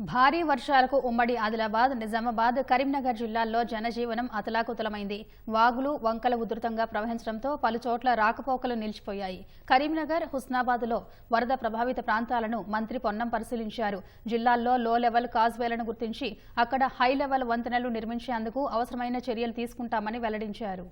భారీ వర్షాలకు ఉమ్మడి ఆదిలాబాద్ నిజామాబాద్ కరీంనగర్ జిల్లాల్లో జనజీవనం అతలాకుతలమైంది. వాగులు వంకల ఉధృతంగా ప్రవహించడంతో పలుచోట్ల రాకపోకలు నిలిచిపోయాయి. కరీంనగర్ హుస్నాబాద్లో వరద ప్రభావిత ప్రాంతాలను మంత్రి పొన్నం పరిశీలించారు. జిల్లాల్లో లో లెవెల్ కాజ్వేలను గుర్తించి అక్కడ హై లెవెల్ వంతెనలు నిర్మించేందుకు అవసరమైన చర్యలు తీసుకుంటామని వెల్లడించారు.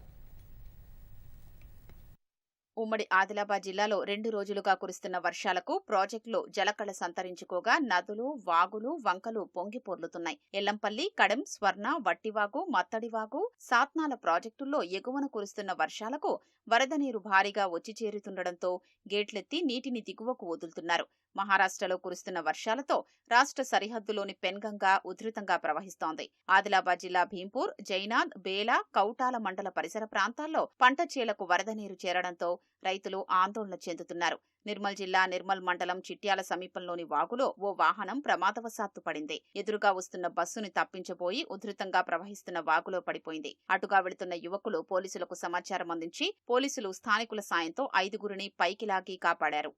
ఉమ్మడి ఆదిలాబాద్ జిల్లాలో రెండు రోజులుగా కురుస్తున్న వర్షాలకు ప్రాజెక్టులో జలకళ సంతరించుకోగా నదులు వాగులు వంకలు పొంగి పొర్లుతున్నాయి. ఎల్లంపల్లి కడెం స్వర్ణ వట్టివాగు మత్తడివాగు సాత్నాల ప్రాజెక్టుల్లో ఎగువన కురుస్తున్న వర్షాలకు వరద నీరు భారీగా వచ్చి చేరుతుండటంతో గేట్లెత్తి నీటిని దిగువకు వదులుతున్నారు. మహారాష్ట్రలో కురుస్తున్న వర్షాలతో రాష్ట్ర సరిహద్దులోని పెన్గంగా ఉధృతంగా ప్రవహిస్తోంది. ఆదిలాబాద్ జిల్లా భీంపూర్ జైనాద్ బేలా కౌటాల మండల పరిసర ప్రాంతాల్లో పంట చేలకు వరద నీరు చేరడంతో రైతులు ఆందోళన చెందుతున్నారు. నిర్మల్ జిల్లా నిర్మల్ మండలం చిట్యాల సమీపంలోని వాగులో ఓ వాహనం ప్రమాదవశాత్తు పడింది. ఎదురుగా వస్తున్న బస్సుని తప్పించబోయి ఉధృతంగా ప్రవహిస్తున్న వాగులో పడిపోయింది. అటుగా వెళుతున్న యువకులు పోలీసులకు సమాచారం అందించి పోలీసులు స్థానికుల సాయంతో ఐదుగురిని పైకి లాగి కాపాడారు.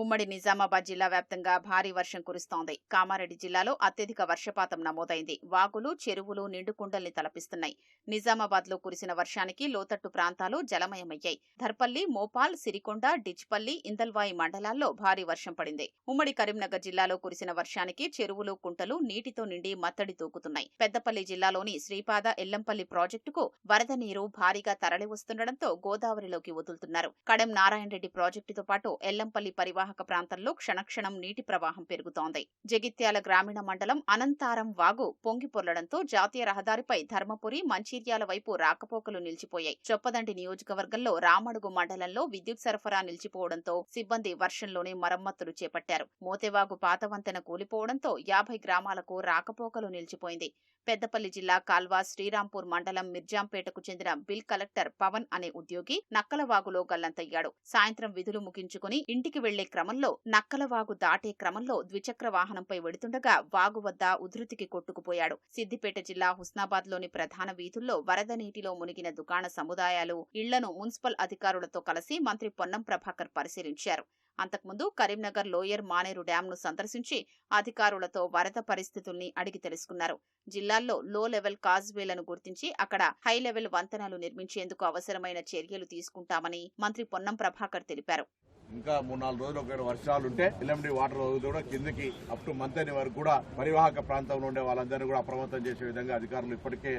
ఉమ్మడి నిజామాబాద్ జిల్లా వ్యాప్తంగా భారీ వర్షం కురుస్తోంది. కామారెడ్డి జిల్లాలో అత్యధిక వర్షపాతం నమోదైంది. వాగులు చెరువులు నిండుకుండల్ని తలపిస్తున్నాయి. నిజామాబాద్లో కురిసిన వర్షానికి లోతట్టు ప్రాంతాలు జలమయమయ్యాయి. ధర్పల్లి మోపాల్ సిరికొండ డిచ్పల్లి ఇందల్వాయి మండలాల్లో భారీ వర్షం పడింది. ఉమ్మడి కరీంనగర్ జిల్లాలో కురిసిన వర్షానికి చెరువులు కుంటలు నీటితో నిండి మత్తడి తూకుతున్నాయి. పెద్దపల్లి జిల్లాలోని శ్రీపాద ఎల్లంపల్లి ప్రాజెక్టుకు వరద నీరు భారీగా తరలివస్తుండటంతో గోదావరిలోకి వదులుతున్నారు. కడెం నారాయణరెడ్డి ప్రాజెక్టుతో పాటు ఎల్లంపల్లి పరివాహక ప్రాంతంలో క్షణక్షణం నీటి ప్రవాహం పెరుగుతోంది. జగిత్యాల గ్రామీణ మండలం అనంతారం వాగు పొంగి పొర్లడంతో జాతీయ రహదారిపై ధర్మపురి మంచిర్యాల వైపు రాకపోకలు నిలిచిపోయాయి. చొప్పదండి నియోజకవర్గంలో రామడుగు మండలంలో విద్యుత్ సరఫరా నిలిచిపోవడంతో సిబ్బంది వర్షంలోనే మరమ్మతులు చేపట్టారు. మోతెవాగు పాతవంతెన కూలిపోవడంతో యాభై గ్రామాలకు రాకపోకలు నిలిచిపోయింది. పెద్దపల్లి జిల్లా కాల్వా శ్రీరాంపూర్ మండలం మిర్జాంపేటకు చెందిన బిల్ కలెక్టర్ పవన్ అనే ఉద్యోగి నక్కలవాగులో గల్లంతయ్యాడు. సాయంత్రం విధులు ముగించుకుని ఇంటికి వెళ్ళే క్రమంలో నక్కలవాగు దాటే క్రమంలో ద్విచక్ర వాహనంపై వెడుతుండగా వాగు వద్ద ఉధృతికి కొట్టుకుపోయాడు. సిద్దిపేట జిల్లా హుస్నాబాద్లోని ప్రధాన వీధుల్లో వరద నీటిలో మునిగిన దుకాణ సముదాయాలు ఇళ్ళను మున్సిపల్ అధికారులతో కలిసి మంత్రి పొన్నం ప్రభాకర్ పరిశీలించారు. అంతకుముందు కరీంనగర్ లోయర్ మానేరు డ్యాంను సందర్శించి అధికారులతో వరద పరిస్థితుల్ని అడిగి తెలుసుకున్నారు. జిల్లాల్లో లో లెవెల్ కాజ్వేలను గుర్తించి అక్కడ హై లెవెల్ వంతెనలు నిర్మించేందుకు అవసరమైన చర్యలు తీసుకుంటామని మంత్రి పొన్నం ప్రభాకర్ తెలిపారు. ఇంకా మూడు నాలుగు రోజులు ఒకవేళ వర్షాలు ఉంటే ఎల్ఎండి వాటర్ కూడా కిందకి అప్ టు మంతని వరకు కూడా పరివాహక ప్రాంతంలో ఉండే వాళ్ళందరినీ కూడా అప్రమత్తం చేసే విధంగా అధికారులు ఇప్పటికే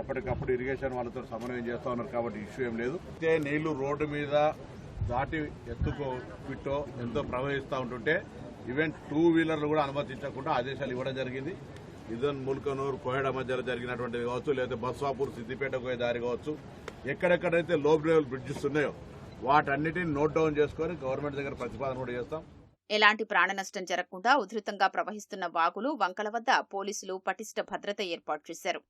ఎప్పటికప్పుడు ఇరిగేషన్ వాళ్ళతో సమన్వయం చేస్తా ఉన్నారు కాబట్టి ఇష్యూ ఏం లేదు. అయితే నీళ్ళు రోడ్డు మీద దాటి ఎత్తుకో పిట్టో ఎంతో ప్రవహిస్తూ ఉంటుంటే ఈవెన్ టూ వీలర్లు కూడా అనుమతించకుండా ఆదేశాలు ఇవ్వడం జరిగింది. ఇదన్ ముల్కనూరు కోహెడ మధ్యలో జరిగినటువంటిది కావచ్చు లేదా బస్వాపూర్ సిద్దిపేట పోయే దారి కావచ్చు ఎక్కడెక్కడైతే లో లెవెల్ బ్రిడ్జెస్ ఉన్నాయో వాటన్నిటిని నోట్ డౌన్ చేసుకొని గవర్నమెంట్ దగ్గర ప్రతిపాదన కూడా చేస్తాం. ఎలాంటి ప్రాణ నష్టం జరగకుండా ఉధృతంగా ప్రవహిస్తున్న వాగులు వంకల వద్ద పోలీసులు పటిష్ట భద్రత ఏర్పాటు చేశారు.